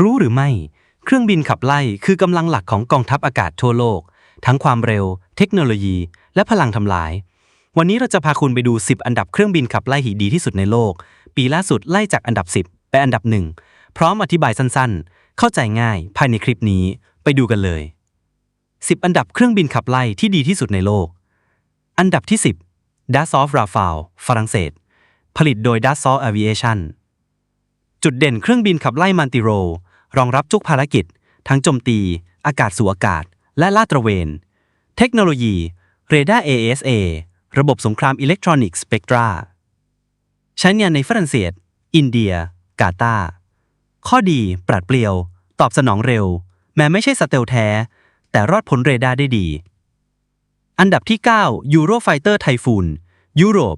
รู้หรือไม่ เครื่องบินขับไล่คือกำลังหลักของกองทัพอากาศทั่วโลก ทั้งความเร็ว เทคโนโลยี และพลังทำลาย วันนี้เราจะพาคุณไปดู 10 อันดับเครื่องบินขับไล่ที่ดีที่สุดในโลก ปีล่าสุดไล่จากอันดับ 10 ไปอันดับหนึ่งพร้อมอธิบายสั้นๆ เข้าใจง่ายภายในคลิปนี้ไปดูกันเลย 10 อันดับเครื่องบินขับไล่ที่ดีที่สุดในโลก อันดับที่ 10 Dassault Rafale ฝรั่งเศส ผลิตโดย Dassault Aviation จุดเด่นเครื่องบินขับไล่มันติโร รองรับทุกภารกิจ ทั้งโจมตี อากาศสู่อากาศ และลาดตระเวน เทคโนโลยีเรดาร์ ASA ระบบสงครามอิเล็กทรอนิกส์สเปกตราใช้งานในฝรั่งเศส อินเดีย กาตาข้อดีปราดเปรียว ตอบสนองเร็ว แม้ไม่ใช่สเตลแท้ แต่รอดพ้นเรดาร์ได้ดี อันดับที่9 Eurofighter Typhoon ยุโรป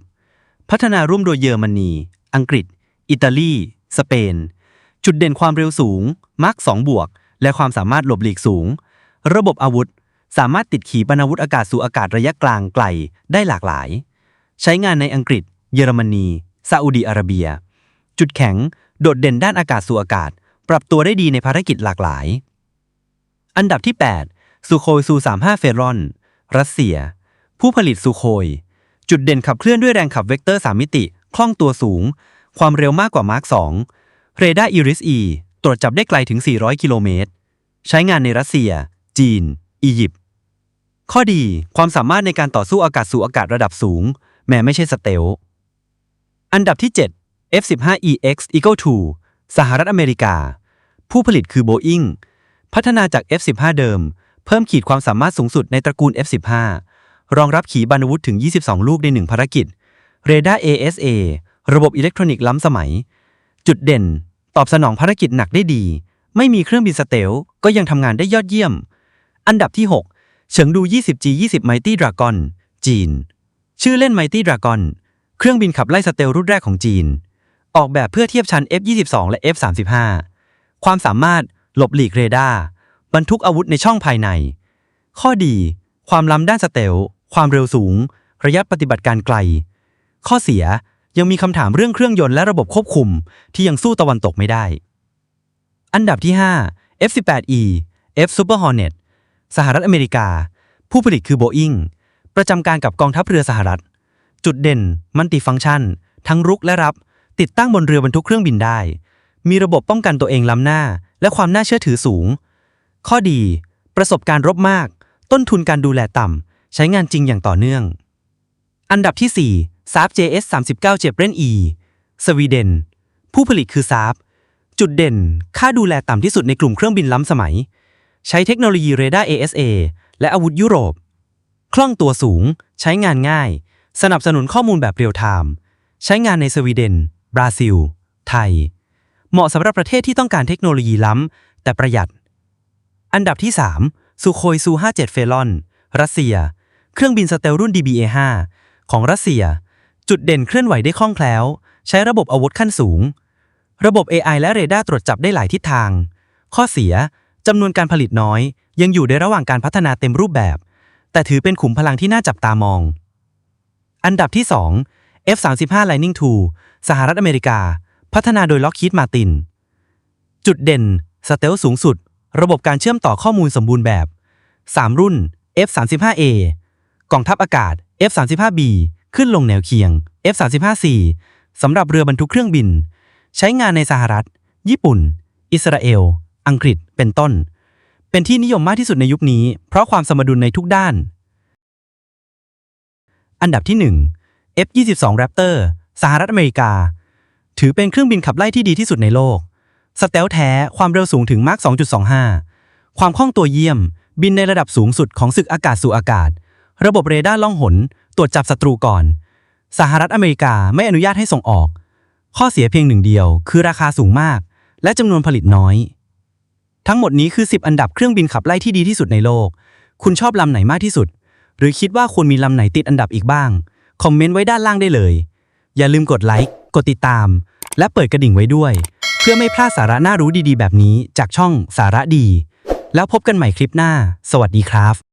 พัฒนาร่วมโดยเยอรมนี อังกฤษ อิตาลี สเปน จุดเด่นความเร็วสูง มาร์ก2บวก และความสามารถหลบหลีกสูง ระบบอาวุธ สามารถติดขีปนาวุธอากาศสู่อากาศระยะกลางไกลได้หลากหลาย ใช้งานในอังกฤษ เยอรมนีซาอุดีอาระเบีย จุดแข็ง โดดเด่นด้านอากาศสู่อากาศ ปรับตัวได้ดีในภารกิจหลากหลาย อันดับที่8ซูโคยซู35เฟรอน รัสเซีย ผู้ผลิตซูโคย จุดเด่นขับเคลื่อนด้วยแรงขับเวกเตอร์ 3 มิติ คล่องตัวสูง ความเร็วมากกว่ามาร์ค2 เรดาร์อิริส E ตรวจจับได้ไกลถึง 400 กิโลเมตร ใช้งานในรัสเซีย จีน อียิปต์ ข้อดี ความสามารถในการต่อสู้อากาศสู่อากาศระดับสูง แม้ไม่ใช่สเตล อันดับที่ 7 F-15EX Eagle II สหรัฐอเมริกา ผู้ผลิตคือ Boeing พัฒนาจาก F-15 เดิม เพิ่มขีดความสามารถสูงสุดในตระกูล F-15 รองรับขีปนาวุธถึง 22 ลูกในหนึ่งภารกิจ เรดาร์ ASA ระบบอิเล็กทรอนิกส์ล้ำสมัย จุดเด่น ตอบสนองภารกิจหนักได้ดี ไม่มีเครื่องบินสเตลก็ยังทำงานได้ยอดเยี่ยม อันดับที่ 6 เฉิงดู 20G20 Mighty Dragon จีน ชื่อเล่น Mighty Dragon เครื่องบินขับไล่สเตลรุ่นแรกของจีน ออกแบบเพื่อเทียบชั้น F22 และ F35 ความสามารถหลบหลีกเรดาร์บรรทุกอาวุธในช่องภายใน ข้อดี ความล้ำด้านสเตล ความเร็วสูง ระยะปฏิบัติการไกล ข้อเสีย ยังมีคำถามเรื่องเครื่องยนต์และระบบควบคุม ที่ยังสู้ตะวันตกไม่ได้ อันดับที่ 5 F18E F Super Hornet สหรัฐอเมริกา ผู้ผลิตคือ Boeing ประจำการกับกองทัพเรือสหรัฐ จุดเด่น มันติฟังก์ชัน ทั้งรุกและรับ ติดตั้งบนเรือบรรทุกเครื่องบินได้ มีระบบป้องกันตัวเองล้ำหน้า และความน่าเชื่อถือสูง ข้อดี ประสบการณ์รบมาก ต้นทุนการดูแลต่ำ ใช้งานจริงอย่างต่อเนื่อง อันดับที่ 4 s a p JS 39 j e b r e n E สวีเดน ผู้ผลิตคือ s a p จุดเด่น ค่าดูแลต่ำที่สุดในกลุ่มเครื่องบินล้ำสมัย ใช้เทคโนโลยีเรดาร์ ASA และอาวุธยุโรป คล่องตัวสูง ใช้งานง่าย สนับสนุนข้อมูลแบบเรียลไทม์ใช้งานในสวีเดน บราซิล ไทย เหมาะสำหรับประเทศที่ต้องการเทคโนโลยีล้ำ แต่ประหยัด อันดับที่3ซูโคยซู57เฟลอน รัสเซีย เครื่องบินสเตลรุ่น DBA-5 ของรัสเซีย จุดเด่นเคลื่อนไหวได้คล่องแคล้วใช้ระบบอาวุธขั้นสูง ระบบ AI และเรดาร์ตรวจจับได้หลายทิศทาง ข้อเสียจำนวนการผลิตน้อย ยังอยู่ในระหว่างการพัฒนาเต็มรูปแบบ แต่ถือเป็นขุมพลังที่น่าจับตามอง อันดับที่ 2 F-35 Lightning II สหรัฐอเมริกา พัฒนาโดย Lockheed Martin จุดเด่น สเตลสูงสุด ระบบการเชื่อมต่อข้อมูลสมบูรณ์แบบ 3 รุ่น F-35A กล่องทัพอากาศ F-35B ขึ้นลงแนวเคียง F-35C สำหรับเรือบรรทุกเครื่องบิน ใช้งานในสหรัฐ ญี่ปุ่น อิสราเอล อังกฤษ เป็นต้น เป็นที่นิยมมากที่สุดในยุคนี้ เพราะความสมดุลในทุกด้าน อันดับที่ 1 F-22 Raptor สหรัฐอเมริกา ถือเป็นเครื่องบินขับไล่ที่ดีที่สุดในโลก สเตลแท้ ความเร็วสูงถึงมาร์ค2.25 ความคล่องตัวเยี่ยม บินในระดับสูงสุดของศึกอากาศสู่อากาศ ระบบเรดาร์ล่องหน รวจจับศัตรูก่อน สหรัฐอเมริกาไม่อนุญาตให้ส่งออก ข้อเสียเพียงหนึ่งเดียว คือราคาสูงมาก และจำนวนผลิตน้อย ทั้งหมดนี้คือ 10 อันดับเครื่องบินขับไล่ที่ดีที่สุดในโลก คุณชอบลำไหนมากที่สุด หรือคิดว่าควรมีลำไหนติดอันดับอีกบ้าง คอมเมนต์ไว้ด้านล่างได้เลย อย่าลืมกดไลค์กดติดตาม และเปิดกระดิ่งไว้ด้วย เพื่อไม่พลาดสาระน่ารู้ดีๆ แบบนี้จากช่องสาระดี แล้วพบกันใหม่คลิปหน้า สวัสดีครับ